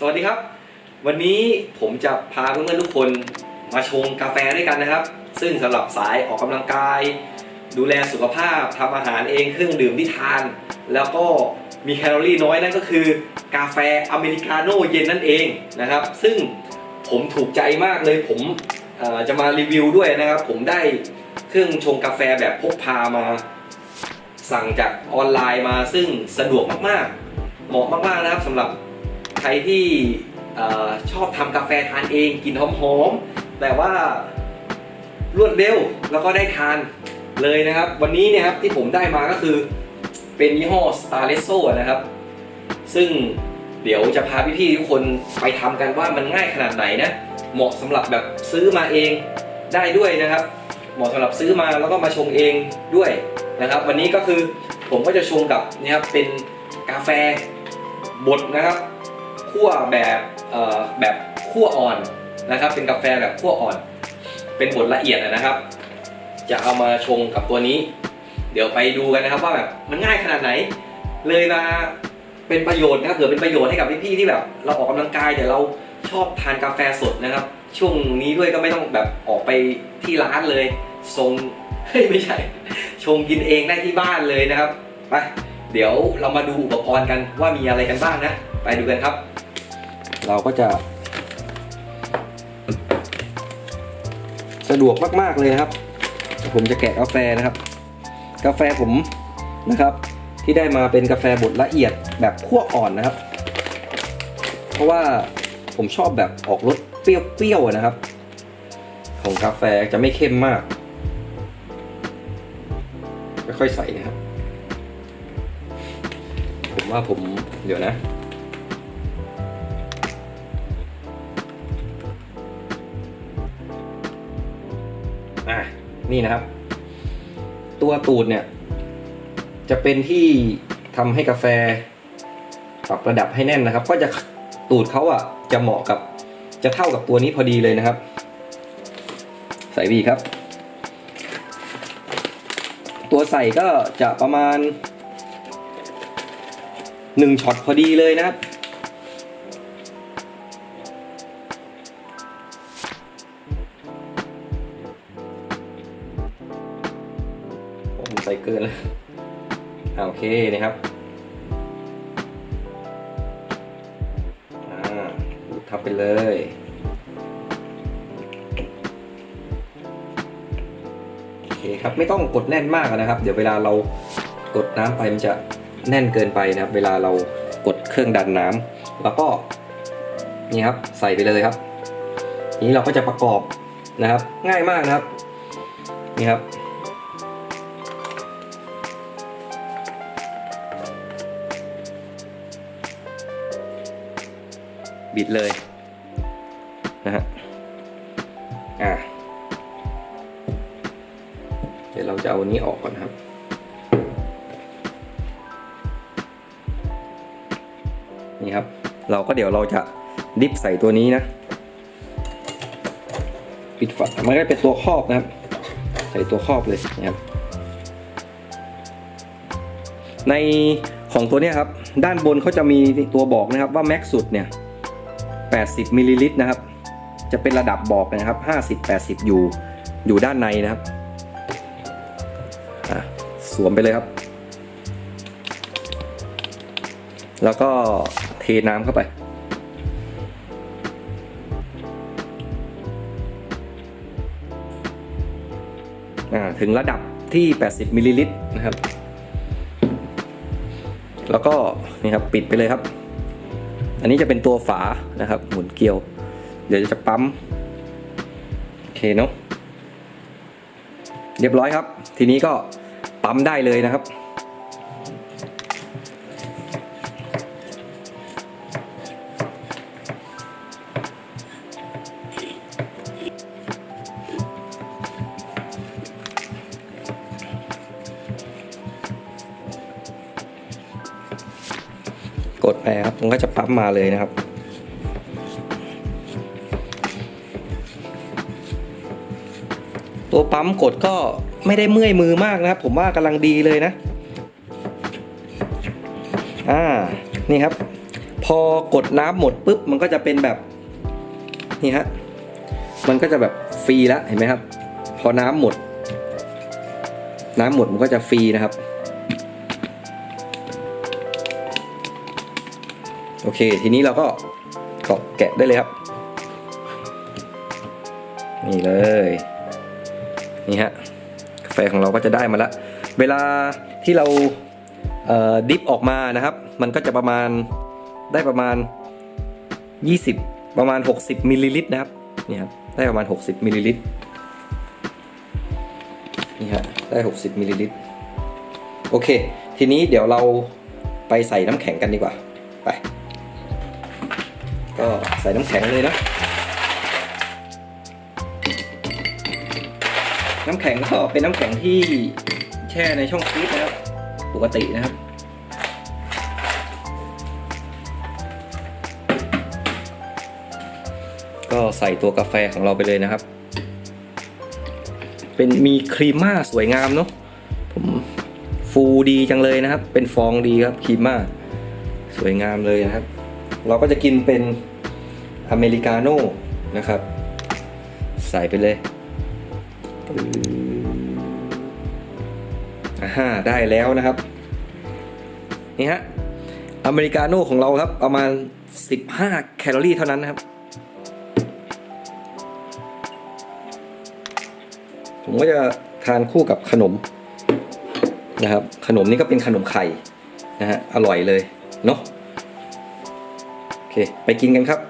สวัสดีครับ วันนี้ผมจะพาเพื่อนๆทุกคนมาชงกาแฟด้วยกันนะครับ ซึ่งสำหรับสายออกกำลังกาย ดูแลสุขภาพทำอาหารเองเครื่องดื่มที่ทาน แล้วก็มีแคลอรี่น้อยนั่นก็คือ กาแฟอเมริกาโน่เย็นนั่นเองนะครับ ซึ่งผมถูกใจมากเลยผมจะมารีวิวด้วยนะครับ ผมได้เครื่องชงกาแฟแบบพกพามา สั่งจากออนไลน์มาซึ่งสะดวกมากๆ เหมาะมากๆนะครับสำหรับ รที่ชอบทำกาแฟทานเองกลินหอมๆแต่ว่ารวดเร็วแล้วก็ได้ทานเลยนะครับ วันนี้เนี่ยครับที่ผมได้มาก็คือเป็นยี่ห้อ s t a r l e s s o นะครับ ซึ่งเดี๋ยวจะพาพี่ๆทุกคนไปทำกันว่ามันง่ายขนาดไหนนะ เหมาะสำหรับแบบซื้อมาเองได้ด้วยนะครับ เหมาะสำหรับซื้อมาแล้วก็มาชงเองด้วยนะครับ วันนี้ก็คือผมก็จะชงกับนี่ครับเป็นกาแฟบดนะครับ คั่วแบบแบบคั่วอ่อนนะครับ เป็นกาแฟแบบคั่วอ่อน เป็นบดละเอียดนะครับ จะเอามาชงกับตัวนี้ เดี๋ยวไปดูกันนะครับว่าแบบมันง่ายขนาดไหน เลยมาเป็นประโยชน์นะครับเผื่อเป็นประโยชน์ให้กับพี่ๆที่แบบ เราออกกำลังกายแต่เราชอบทานกาแฟสดนะครับ ช่วงนี้ด้วยก็ไม่ต้องแบบออกไปที่ร้านเลยทรงเฮ้ยไม่ใช่ ชงกินเองได้ที่บ้านเลยนะครับไปเดี๋ยวเรามาดูอุปกรณ์กันว่ามีอะไรกันบ้างนะ ไปดูกันครับ เราก็จะ สะดวกมาก ๆ เลยครับ ผมจะแกะกาแฟนะครับ กาแฟผมนะครับ ที่ได้มาเป็นกาแฟบดละเอียดแบบคั่วอ่อนนะครับ เพราะว่าผมชอบแบบออกรสเปรี้ยวๆนะครับ ของกาแฟจะไม่เข้มมากค่อยๆใส่นะครับ ผมว่าผมเดี๋ยวนะ นี่นะครับ ตัวตูดเนี่ย จะเป็นที่ทำให้กาแฟปรับระดับให้แน่นนะครับ ก็จะตูดเขาอะจะเหมาะกับจะเท่ากับตัวนี้พอดีเลยนะครับ ใส่บีครับ ตัวใส่ก็จะประมาณหนึ่งช็อตพอดีเลยนะครับ เกินแล้วโอเคนะครับทับไปเลยโอเคครับไม่ต้องกดแน่นมากนะครับ เดี๋ยวเวลาเรากดน้ำไปมันจะแน่นเกินไปนะครับ เวลาเรากดเครื่องดันน้ำแล้วก็นี่ครับใส่ไปเลยครับ นี้เราก็จะประกอบนะครับ ง่ายมากนะครับนี่ครับ บิดเลยนะฮะอ่าเดี๋ยวเราจะเอาอันนี้ออกก่อนครับนี่ครับ เราก็เดี๋ยวเราจะดิฟใส่ตัวนี้นะปิดฝามันก็เป็นตัวครอบนะครับ ใส่ตัวครอบเลยนะครับในของตัวนี้ครับ ด้านบนเขาจะมีตัวบอกนะครับว่าแม็กสุดเนี่ย 80มิลลิลิตรนะครับ จะเป็นระดับบอกนะครับ 50 80 อยู่ อยู่ด้านในนะครับสวมไปเลยครับ แล้วก็เทน้ำเข้าไป ถึงระดับที่ 80มิลลิลิตรนะครับ แล้วก็นี่ครับ ปิดไปเลยครับ อันนี้จะเป็นตัวฝานะครับ หมุนเกลียว เดี๋ยวจะปั๊มโอเคเนาะเรียบร้อยครับ ทีนี้ก็ปั๊มได้เลยนะครับ กดไปครับมันก็จะปั๊มมาเลยนะครับ ตัวปั๊มกดก็ไม่ได้เมื่อยมือมากนะครับ ผมว่ากำลังดีเลยนะ อ่า นี่ครับพพอกดน้ำหมดปุ๊บ มันก็จะเป็นแบบ นี่ฮะ มันก็จะแบบฟรีแล้วเห็นไหมครับ พอน้ำหมด น้ำหมดมันก็จะฟรีนะครับ โอเค ทีนี้เราก็ก็แกะได้เลยครับ นี่เลย นี่ฮะกาแฟของเราก็จะได้มาล้วเวลาที่เราเดิฟออกมานะครับ มันก็จะประมาณได้ประมาณ 20 ประมาณ 60มิลลิลิตรนะครับนี่ครับได้ประมาณ 60มิลลิลิตรนี่ฮะได้ 60มิลลิลิตรโอเค ทีนี้เดี๋ยวเราไปใส่น้ำแข็งกันดีกว่า ก็ใส่น้ำแข็งเลยนะ น้ำแข็งก็เป็นน้ำแข็งที่แช่ในช่องฟรีซนะครับ ปกตินะครับก็ใส่ตัวกาแฟของเราไปเลยนะครับ เป็นมีครีมม่าสวยงามเนาะผมฟูดีจังเลยนะครับ เป็นฟองดีครับครีมม่าสวยงามเลยนะครับ เราก็จะกินเป็นอเมริกาโน่นะครับ ใส่ไปเลยอ่าฮะได้แล้วนะครับ นี่ฮะ อเมริกาโน่ของเราครับ ประมาณ 15 แคลอรี่เท่านั้นนะครับ ผมก็จะทานคู่กับขนมนะครับ ขนมนี้ก็เป็นขนมไข่นะฮะ อร่อยเลยเนาะ ค ไปกินกันครับ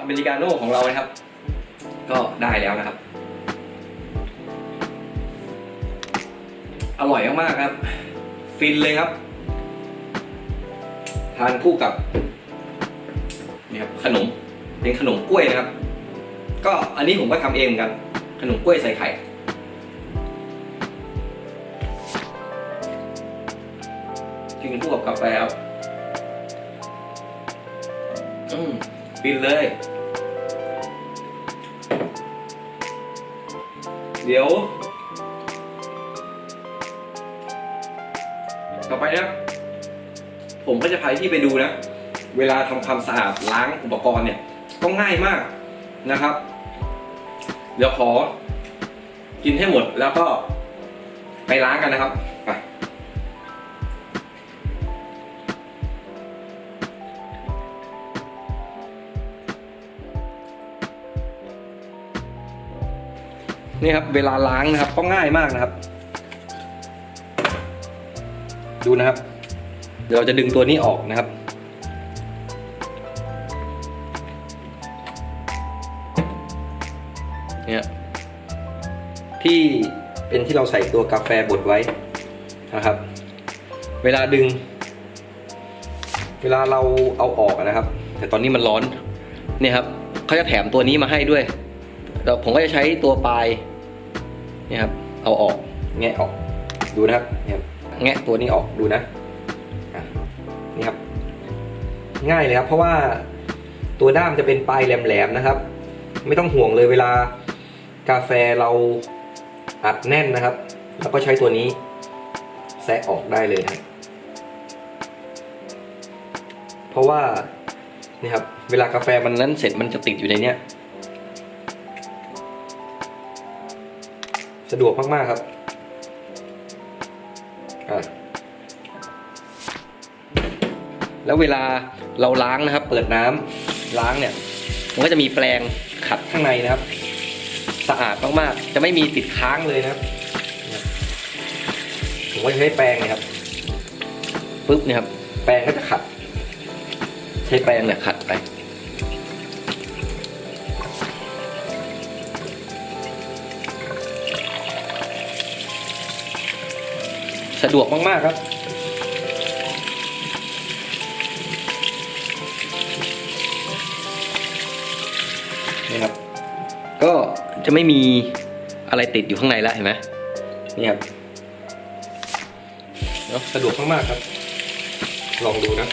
อเมริกาโน่ของเรานะครับ ก็ได้แล้วนะครับ อร่อยมากๆครับ ฟินเลยครับ ทานคู่กับนี่ครับขนมเป็นขนมกล้วยนะครับ ก็อันนี้ผมก็ทำเองเหมือนกัน ขนมกล้วยใส่ไข่ กินคู่กับกาแฟครับอืมฟินเลย เดี๋ยว ต่อไปนะครับผมก็จะพาที่ไปดูนะ เวลาทำความสะอาดล้างอุปกรณ์เนี่ย ก็ง่ายมากนะครับ เดี๋ยวขอ กินให้หมดแล้วก็ไปล้างกันนะครับ นี่ครับเวลาล้างนะครับก็ง่ายมากนะครับ ดูนะครับ เดี๋ยวเราจะดึงตัวนี้ออกนะครับ เนี่ยที่เป็นที่เราใส่ตัวกาแฟบดไว้นะครับ เวลาดึง เวลาเราเอาออกนะครับ แต่ตอนนี้มันร้อนเนี่ยครับเขาจะแถมตัวนี้มาให้ด้วยแล้วผมก็จะใช้ตัวปลาย นี่ครับ เอาออก แงะออก ดูนะครับเนี่ยแงะตัวนี้ออกดูนะนี่ครับ ง่ายเลยครับ เพราะว่าตัวด้ามจะเป็นปลายแหลมๆนะครับ ไม่ต้องห่วงเลยเวลากาแฟเราอัดแน่นนะครับ แล้วก็ใช้ตัวนี้แซะออกได้เลยนะเพราะว่านี่ครับ เวลากาแฟมันนั้นเสร็จมันจะติดอยู่ในเนี้ย สะดวกมาก ๆ ครับอะแล้วเวลาเราล้างนะครับ เปิดน้ำล้างเนี่ย มันก็จะมีแปรงขัดข้างในนะครับ สะอาดมากๆ จะไม่มีติดค้างเลยนะครับผมก็จะใช้แปรงนะครับปุ๊บเนี่ยครับ แปรงก็จะขัด ใช้แปรงเนี่ยขัดไป สะดวกมากๆครับ นี่ครับ ก็จะไม่มีอะไรติดอยู่ข้างในแล้วเห็นไหมนี่ครับเนอะสะดวกมากๆครับ ลองดูนะ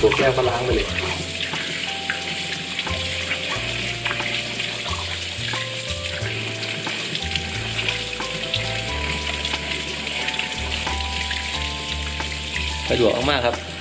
ตัวแก้วก็ล้างไปเลยสะดวกมากๆครับ